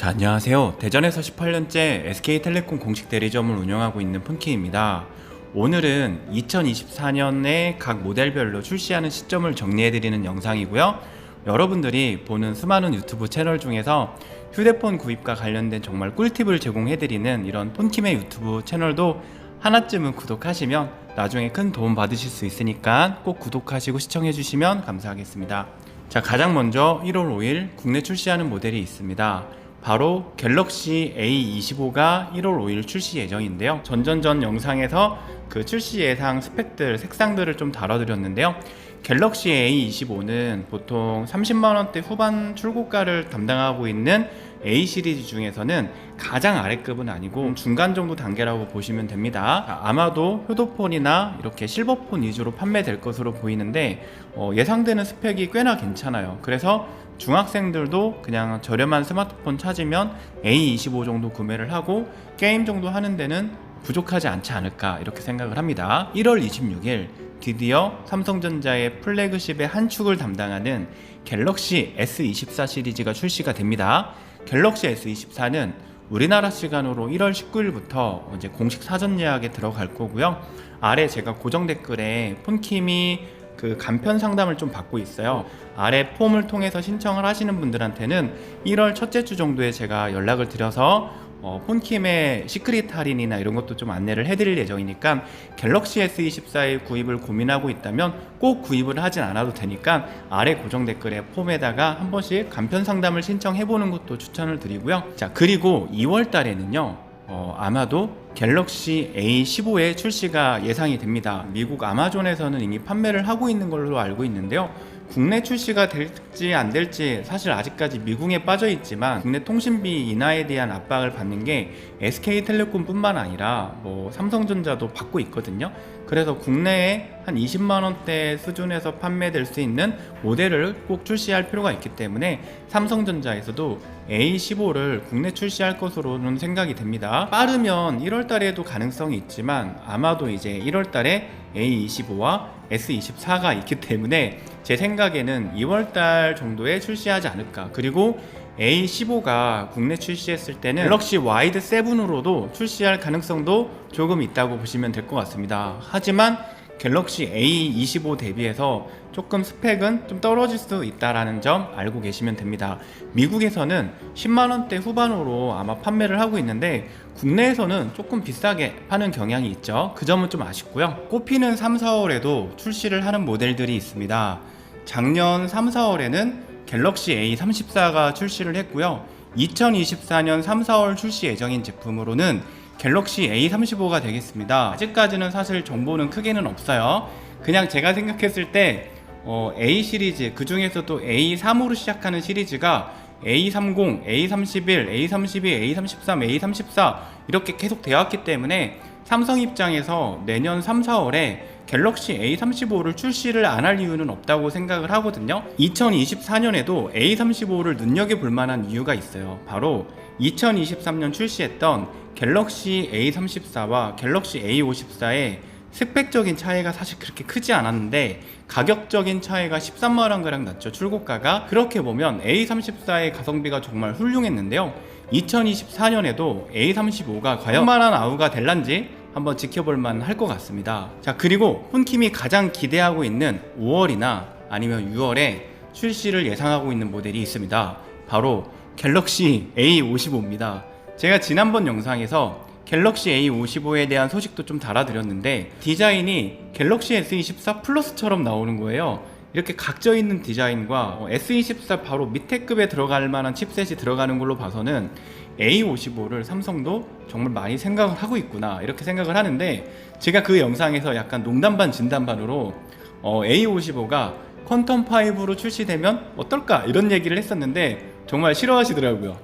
자, 안녕하세요. 대전에서 18년째 SK텔레콤 공식 대리점을 운영하고 있는 푼키입니다. 오늘은 2024년에 각 모델별로 출시하는 시점을 정리해드리는 영상이고요. 여러분들이 보는 수많은 유튜브 채널 중에서 휴대폰 구입과 관련된 정말 꿀팁을 제공해드리는 이런 폰킴의 유튜브 채널도 하나쯤은 구독하시면 나중에 큰 도움 받으실 수 있으니까 꼭 구독하시고 시청해주시면 감사하겠습니다. 자, 가장 먼저 1월 5일 국내 출시하는 모델이 있습니다. 바로 갤럭시 A25가 1월 5일 출시 예정인데요. 전전전 영상에서 그 출시 예상 스펙들, 색상들을 좀 다뤄드렸는데요. 갤럭시 A25는 보통 30만원대 후반 출고가를 담당하고 있는 A 시리즈 중에서는 가장 아래급은 아니고 중간 정도 단계라고 보시면 됩니다. 자, 아마도 효도폰이나 이렇게 실버폰 위주로 판매될 것으로 보이는데 어, 예상되는 스펙이 꽤나 괜찮아요. 그래서 중학생들도 그냥 저렴한 스마트폰 찾으면 A25 정도 구매를 하고 게임 정도 하는 데는 부족하지 않지 않을까 이렇게 생각을 합니다. 1월 26일 드디어 삼성전자의 플래그십의 한 축을 담당하는 갤럭시 S24 시리즈가 출시가 됩니다. 갤럭시 S24는 우리나라 시간으로 1월 19일부터 이제 공식 사전 예약에 들어갈 거고요. 아래 제가 고정 댓글에 폰킴이 그 간편 상담을 좀 받고 있어요. 아래 폼을 통해서 신청을 하시는 분들한테는 1월 첫째 주 정도에 제가 연락을 드려서 어, 폰킴의 시크릿 할인이나 이런 것도 좀 안내를 해드릴 예정이니까 갤럭시 S24의 구입을 고민하고 있다면 꼭 구입을 하진 않아도 되니까 아래 고정 댓글에 폼에다가 한 번씩 간편 상담을 신청해보는 것도 추천을 드리고요. 자 그리고 2월 달에는요. 어, 아마도 갤럭시 A15의 출시가 예상이 됩니다. 미국 아마존에서는 이미 판매를 하고 있는 걸로 알고 있는데요. 국내 출시가 될지 안 될지 사실 아직까지 미궁에 빠져 있지만 국내 통신비 인하에 대한 압박을 받는 게 SK텔레콤뿐만 아니라 뭐 삼성전자도 받고 있거든요. 그래서 국내에 한 20만 원대 수준에서 판매될 수 있는 모델을 꼭 출시할 필요가 있기 때문에 삼성전자에서도 A15를 국내 출시할 것으로는 생각이 됩니다. 빠르면 1월 달에도 가능성이 있지만 아마도 이제 1월 달에 A25와 S24가 있기 때문에 제 생각에는 2월 달 정도에 출시하지 않을까. 그리고 A15가 국내 출시했을 때는 갤럭시 와이드 7으로도 출시할 가능성도 조금 있다고 보시면 될 것 같습니다. 하지만 갤럭시 A25 대비해서 조금 스펙은 좀 떨어질 수 있다라는 점 알고 계시면 됩니다. 미국에서는 10만 원대 후반으로 아마 판매를 하고 있는데 국내에서는 조금 비싸게 파는 경향이 있죠. 그 점은 좀 아쉽고요. 꼽히는 3, 4월에도 출시를 하는 모델들이 있습니다. 작년 3, 4월에는 갤럭시 A34가 출시를 했고요. 2024년 3, 4월 출시 예정인 제품으로는 갤럭시 A35가 되겠습니다. 아직까지는 사실 정보는 크게는 없어요. 그냥 제가 생각했을 때 어, A 시리즈 그 중에서도 A3으로 시작하는 시리즈가 A30, A31, A32, A33, A34 이렇게 계속 되었기 때문에 삼성 입장에서 내년 3, 4월에 갤럭시 A35를 출시를 안 할 이유는 없다고 생각을 하거든요. 2024년에도 A35를 눈여겨볼 만한 이유가 있어요. 바로 2023년 출시했던 갤럭시 A34와 갤럭시 A54의 스펙적인 차이가 사실 그렇게 크지 않았는데 가격적인 차이가 13만원 가량 났죠 출고가가 그렇게 보면 A34의 가성비가 정말 훌륭했는데요 2024년에도 A35가 과연 만한 아우가 될란지 한번 지켜볼 만 할 것 같습니다. 자 그리고 폰킴이 가장 기대하고 있는 5월이나 아니면 6월에 출시를 예상하고 있는 모델이 있습니다. 바로 갤럭시 A55입니다. 제가 지난번 영상에서 갤럭시 A55에 대한 소식도 좀 달아드렸는데 디자인이 갤럭시 S24 플러스처럼 나오는 거예요. 이렇게 각져 있는 디자인과 어, S24 바로 밑에 급에 들어갈 만한 칩셋이 들어가는 걸로 봐서는 A55를 삼성도 정말 많이 생각을 하고 있구나 이렇게 생각을 하는데 제가 그 영상에서 약간 농담 반 진담 반으로 어, A55가 퀀텀 5로 출시되면 어떨까 이런 얘기를 했었는데 정말 싫어하시더라고요.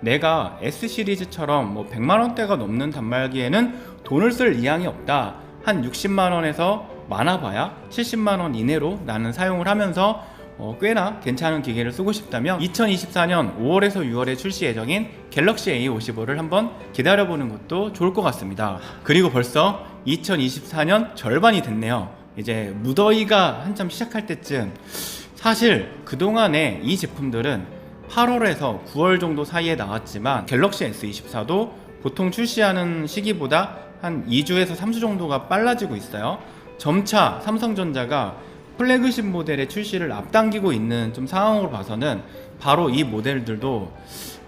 내가 S 시리즈처럼 뭐 100만 원대가 넘는 단말기에는 돈을 쓸 이양이 없다. 한 60만 원에서 많아봐야 70만 원 이내로 나는 사용을 하면서 어, 꽤나 괜찮은 기계를 쓰고 싶다면 2024년 5월에서 6월에 출시 예정인 갤럭시 A55를 한번 기다려보는 것도 좋을 것 같습니다. 그리고 벌써 2024년 절반이 됐네요. 이제 무더위가 한참 시작할 때쯤 사실 그동안에 이 제품들은 8월에서 9월 정도 사이에 나왔지만 갤럭시 S24도 보통 출시하는 시기보다 한 2주에서 3주 정도가 빨라지고 있어요. 점차 삼성전자가 플래그십 모델의 출시를 앞당기고 있는 좀 상황으로 봐서는 바로 이 모델들도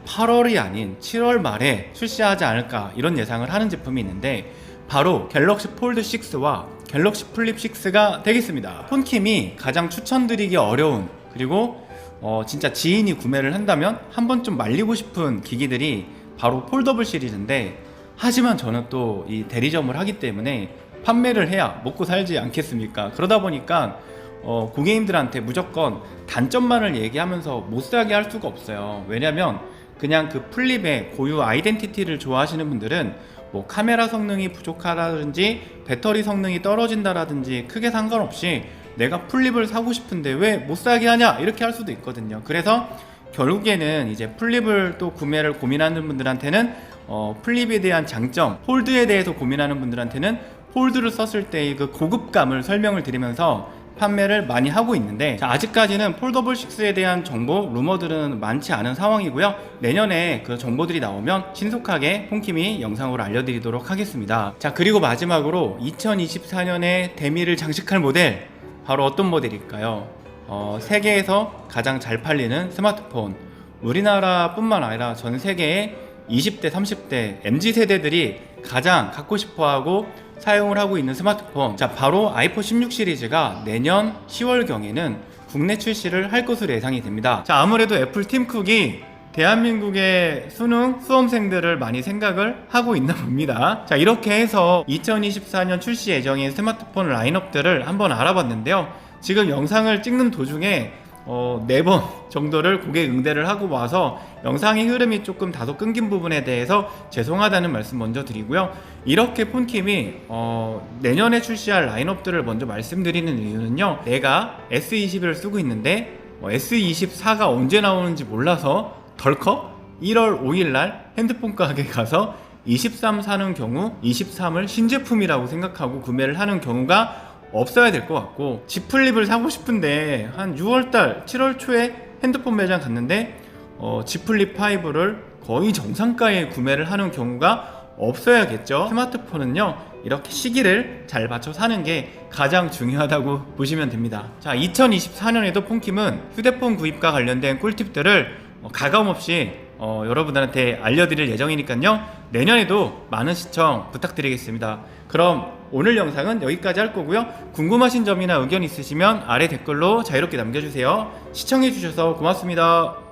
8월이 아닌 7월 말에 출시하지 않을까 이런 예상을 하는 제품이 있는데 바로 갤럭시 폴드 6와 갤럭시 플립 6가 되겠습니다. 폰킴이 가장 추천드리기 어려운 그리고 어, 진짜 지인이 구매를 한다면 한 번쯤 말리고 싶은 기기들이 바로 폴더블 시리즈인데 하지만 저는 또 이 대리점을 하기 때문에 판매를 해야 먹고 살지 않겠습니까? 그러다 보니까 어, 고객님들한테 무조건 단점만을 얘기하면서 못 사게 할 수가 없어요. 왜냐면 그냥 그 플립의 고유 아이덴티티를 좋아하시는 분들은 뭐 카메라 성능이 부족하다든지 배터리 성능이 떨어진다라든지 크게 상관없이 내가 플립을 사고 싶은데 왜 못 사게 하냐 이렇게 할 수도 있거든요. 그래서 결국에는 이제 플립을 또 구매를 고민하는 분들한테는 어, 플립에 대한 장점, 폴드에 대해서 고민하는 분들한테는 폴드를 썼을 때의 그 고급감을 설명을 드리면서 판매를 많이 하고 있는데 자, 아직까지는 폴더블 6에 대한 정보, 루머들은 많지 않은 상황이고요. 내년에 그 정보들이 나오면 신속하게 홈킴이 영상으로 알려드리도록 하겠습니다. 자 그리고 마지막으로 2024년에 데미를 장식할 모델 바로 어떤 모델일까요? 어, 세계에서 가장 잘 팔리는 스마트폰 우리나라뿐만 아니라 전 세계의 20대, 30대, MZ 세대들이 가장 갖고 싶어하고 사용을 하고 있는 스마트폰. 자, 바로 아이폰 16 시리즈가 내년 10월경에는 국내 출시를 할 것으로 예상이 됩니다. 자, 아무래도 애플 팀쿡이 대한민국의 수능 수험생들을 많이 생각을 하고 있나 봅니다. 자, 이렇게 해서 2024년 출시 예정인 스마트폰 라인업들을 한번 알아봤는데요. 지금 영상을 찍는 도중에 어, 네 번 정도를 고객 응대를 하고 와서 영상의 흐름이 조금 다소 끊긴 부분에 대해서 죄송하다는 말씀 먼저 드리고요. 이렇게 폰킴이 어, 내년에 출시할 라인업들을 먼저 말씀드리는 이유는요. 내가 S21을 쓰고 있는데 어, S24가 언제 나오는지 몰라서 덜컥 1월 5일 날 핸드폰 가게 가서 23 사는 경우 23을 신제품이라고 생각하고 구매를 하는 경우가 없어야 될 것 같고 G 플립을 사고 싶은데 한 6월달 7월 초에 핸드폰 매장 갔는데 어, G 플립 5를 거의 정상가에 구매를 하는 경우가 없어야겠죠. 스마트폰은요 이렇게 시기를 잘 맞춰 사는 게 가장 중요하다고 보시면 됩니다. 자 2024년에도 폰킴은 휴대폰 구입과 관련된 꿀팁들을 어, 가감없이 어, 여러분들한테 알려드릴 예정이니까요. 내년에도 많은 시청 부탁드리겠습니다. 그럼 오늘 영상은 여기까지 할 거고요. 궁금하신 점이나 의견 있으시면 아래 댓글로 자유롭게 남겨주세요. 시청해주셔서 고맙습니다